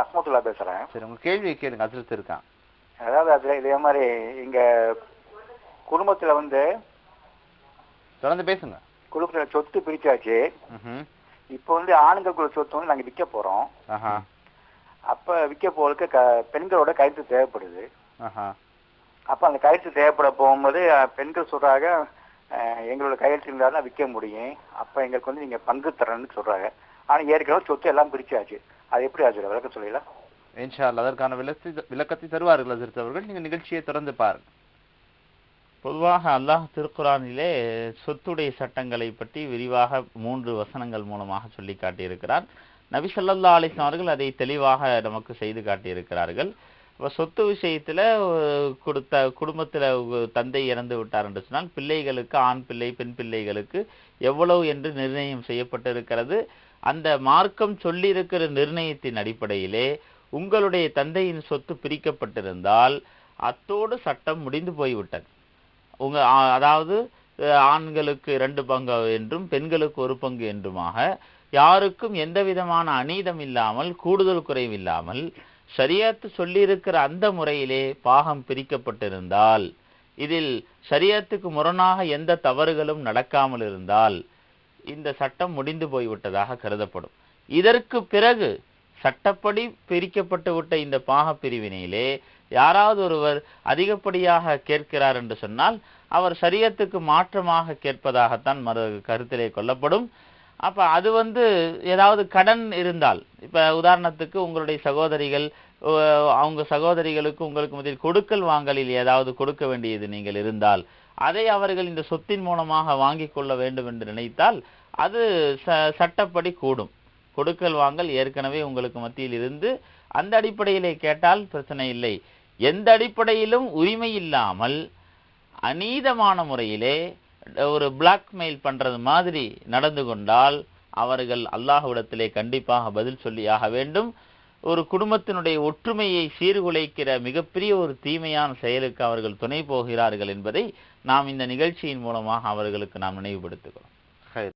அஸ்மத்துல்லா பேசுறேன். சரி உங்க கேள்வியை கேளுங்க அதிர்த்து இருக்கான் அதாவது அதுல இதே மாதிரி எங்க குடும்பத்துல வந்து தொடர்ந்து பேசுங்க. குடும்பத்துல சொத்து பிரிச்சாச்சு. இப்போ வந்து ஆணுங்களுக்குள்ள சொத்து வந்து நாங்க விற்க போறோம். அப்ப விற்க போறதுக்கு க பெண்களோட கையெழுத்து தேவைப்படுது. அப்ப அந்த கையெழுத்து தேவைப்பட போகும்போது பெண்கள் சொல்றாங்க எங்களோட கையெழுத்து இருந்தால் தான் விற்க முடியும். அப்ப எங்களுக்கு வந்து நீங்க பங்கு தரணும்னு சொல்றாங்க. ஆனா ஏற்கனவே சொத்து எல்லாம் பிரிச்சாச்சு. அது எப்படி ஆச்சு விளக்க சொல்லலாம் இன்ஷா அல்லாஹ் அதற்கான விளக்கத்தை விளக்கத்தை தருவார்கள் அதிர்த்து அவர்கள். நீங்க நிகழ்ச்சியை தொடர்ந்து பாருங்க பொதுவாக அல்லாஹ் திருக்குரானிலே சொத்துடைய சட்டங்களை பற்றி விரிவாக மூன்று வசனங்கள் மூலமாக சொல்லி காட்டியிருக்கிறார். நபி ஸல்லல்லாஹு அலைஹி வஸல்லம் அவர்கள் அதை தெளிவாக நமக்கு செய்து காட்டியிருக்கிறார்கள். சொத்து விஷயத்துல கொடுத்த குடும்பத்துல தந்தை இறந்து விட்டார் என்று சொன்னால் பிள்ளைகளுக்கு ஆண் பிள்ளை பெண் பிள்ளைகளுக்கு எவ்வளவு என்று நிர்ணயம் செய்யப்பட்டிருக்கிறது. அந்த மார்க்கம் சொல்லியிருக்கிற நிர்ணயத்தின் அடிப்படையிலே உங்களுடைய தந்தையின் சொத்து பிரிக்கப்பட்டிருந்தால் அத்தோடு சட்டம் முடிந்து போய்விட்டது. உங்க அதாவது ஆண்களுக்கு இரண்டு பங்கு என்றும் பெண்களுக்கு ஒரு பங்கு என்றுமாக யாருக்கும் எந்த விதமான அநீதம் இல்லாமல் கூடுதல் குறைவில்லாமல் ஷரியத்து சொல்லியிருக்கிற அந்த முறையிலே பாகம் பிரிக்கப்பட்டிருந்தால் இதில் ஷரியத்துக்கு முரணாக எந்த தவறுகளும் நடக்காமல் இருந்தால் இந்த சட்டம் முடிந்து போய்விட்டதாக கருதப்படும். இதற்கு பிறகு சட்டப்படி பிரிக்கப்பட்டு விட்ட இந்த பாக பிரிவினையிலே யாராவது ஒருவர் அதிகப்படியாக கேட்கிறார் என்று சொன்னால் அவர் சரியத்துக்கு மாற்றமாக கேட்பதாகத்தான் மறு கருத்திலே கொள்ளப்படும். அப்போ அது வந்து ஏதாவது கடன் இருந்தால் இப்போ உதாரணத்துக்கு உங்களுடைய சகோதரிகள் அவங்க சகோதரிகளுக்கு உங்களுக்கு முதலில் கொடுக்கல் வாங்கலில் ஏதாவது கொடுக்க வேண்டியது நீங்கள் இருந்தால் அதை அவர்கள் இந்த சொத்தின் மூலமாக வாங்கி கொள்ள வேண்டும் என்று நினைத்தால் அது ச சட்டப்படி கூடும். கொடுக்கல் வாங்கல் ஏற்கனவே உங்களுக்கு மத்தியில் இருந்து அந்த அடிப்படையிலே கேட்டால் பிரச்சனை இல்லை. எந்த அடிப்படையிலும் உரிமை இல்லாமல் அநீதமான முறையிலே ஒரு பிளாக்மெயில் பண்றது மாதிரி நடந்து கொண்டால் அவர்கள் அல்லாஹ்விடத்திலே கண்டிப்பாக பதில் சொல்லியாக வேண்டும். ஒரு குடும்பத்தினுடைய ஒற்றுமையை சீர்குலைக்கிற மிகப்பெரிய ஒரு தீமையான செயலுக்கு அவர்கள் துணை போகிறார்கள் என்பதை நாம் இந்த நிகழ்ச்சியின் மூலமாக அவர்களுக்கு நாம் நினைவுபடுத்துகிறோம்.